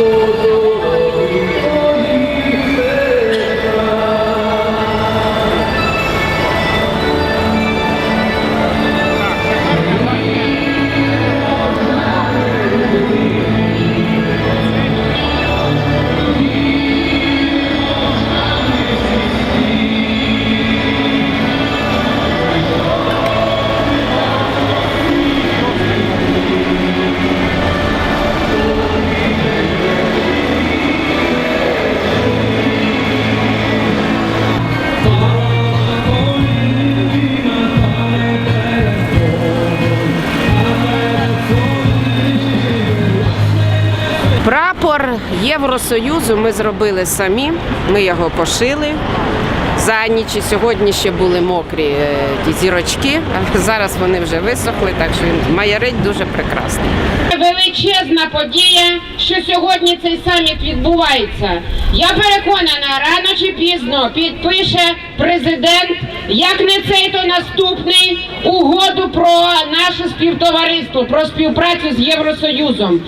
Oh, Прапор Євросоюзу ми зробили самі. Ми його пошили за ніч. І Сьогодні ще були мокрі е, ті зірочки, зараз вони вже висохли, так що він майорить дуже прекрасно. Величезна подія, що сьогодні цей саміт відбувається. Я переконана, рано чи пізно підпише президент, як не цей, то наступний угоду про наше співтовариство, про співпрацю з Євросоюзом.